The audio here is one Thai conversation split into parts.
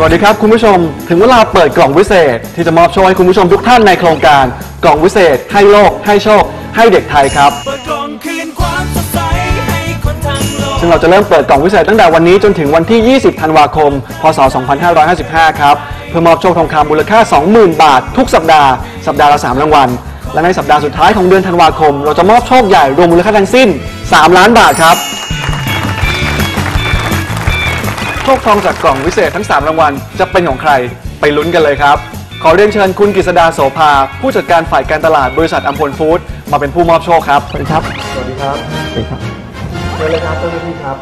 สวัสดีครับคุณผู้ชม ถึงเวลาเปิดกล่องวิเศษ ที่จะมอบโชคให้คุณผู้ชมทุกท่านในโครงการกล่องวิเศษ ให้โลก ให้โชค ให้เด็กไทยครับ เปิดกล่องคืนความสดใสให้คนทั้งโลก ซึ่งเราจะเริ่มเปิดกล่องวิเศษตั้งแต่วันนี้จนถึงวันที่ 20 ธันวาคม พศ 2555 ครับ เพื่อมอบโชคทองคำมูลค่า 20,000 บาท ทุกสัปดาห์ สัปดาห์ละ 3 รางวัล และในสัปดาห์สุดท้ายของเดือนธันวาคม เราจะมอบโชคใหญ่รวมมูลค่าทั้งสิ้น 3 ล้านบาทครับ คทองจากกล่องวิเศษทั้ง 3 รางวัล จะเป็นของใครไปลุ้นกันเลยครับ ขอเรียนเชิญคุณกฤษดาโสภา ผู้จัดการฝ่ายการตลาดบริษัทอัมพลฟู้ดมาเป็นผู้มอบโชคครับสวัสดีครับสวัสดีครับสวัสดีครับเชิญเลยครับเจ้าหน้าที่ครับ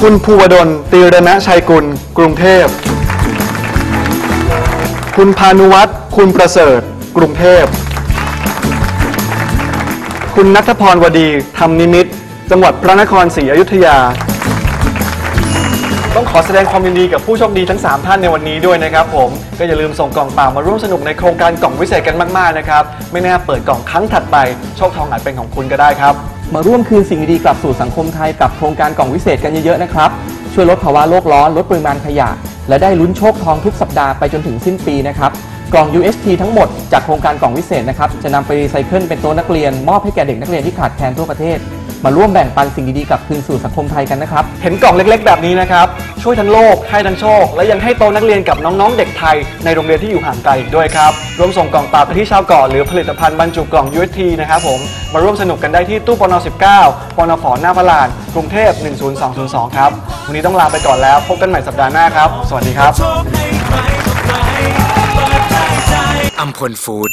คุณภูวดลตีรณชัยกุล กรุงเทพ คุณพานุวัฒน์คุณประเสริฐ กรุงเทพ คุณนัทพรวดีธรรมนิมิตรจังหวัดพระนครศรีอยุธยา ต้องขอแสดงความยินดีกับผู้โชคดีทั้ง 3 ท่านในวันนี้ด้วยนะครับผมก็อย่าลืมส่งกล่องเปล่ามาร่วมสนุกในโครงการกล่องวิเศษกันมากๆนะครับ ไม่แน่เปิดกล่องครั้งถัดไปโชคทองอาจเป็นของคุณก็ได้ครับ มาร่วมคืนสิ่งดีๆกลับสู่สังคมไทยกับโครงการกล่องวิเศษกันเยอะๆนะครับ ช่วยลดภาวะโลกร้อน ลดปริมาณขยะ และได้ลุ้นโชคทองทุกสัปดาห์ไปจนถึงสิ้นปีนะครับ กล่อง UST ทั้งหมดจากโครงการกล่องวิเศษนะครับจะนำไปรีไซเคิลเป็นโต๊ะนักเรียน มอบให้แก่เด็กนักเรียนที่ขาดแคลนทั่วประเทศ มาร่วมแบ่งปันสิ่งดีๆกลับคืนสู่สังคมไทยกันนะครับ เห็นกล่องเล็กๆ แบบนี้นะครับ ช่วยทั้งโลกให้ทั้งโชค และยังให้โตนักเรียนกับน้องๆ เด็กไทย ในโรงเรียนที่อยู่ห่างไกลอีกด้วยครับรวมส่งกล่องเปล่าไปที่ชาวเกาะหรือผลิตภัณฑ์บรรจุกล่อง UST นะครับผมมาร่วมสนุกกันได้ที่ตู้ปน19ปนฝหน้าพระลานกรุงเทพ10202ครับวันนี้ต้องลาไปก่อนแล้วพบกันใหม่สัปดาห์หน้าครับสวัสดีครับ อัมพลฟู้ด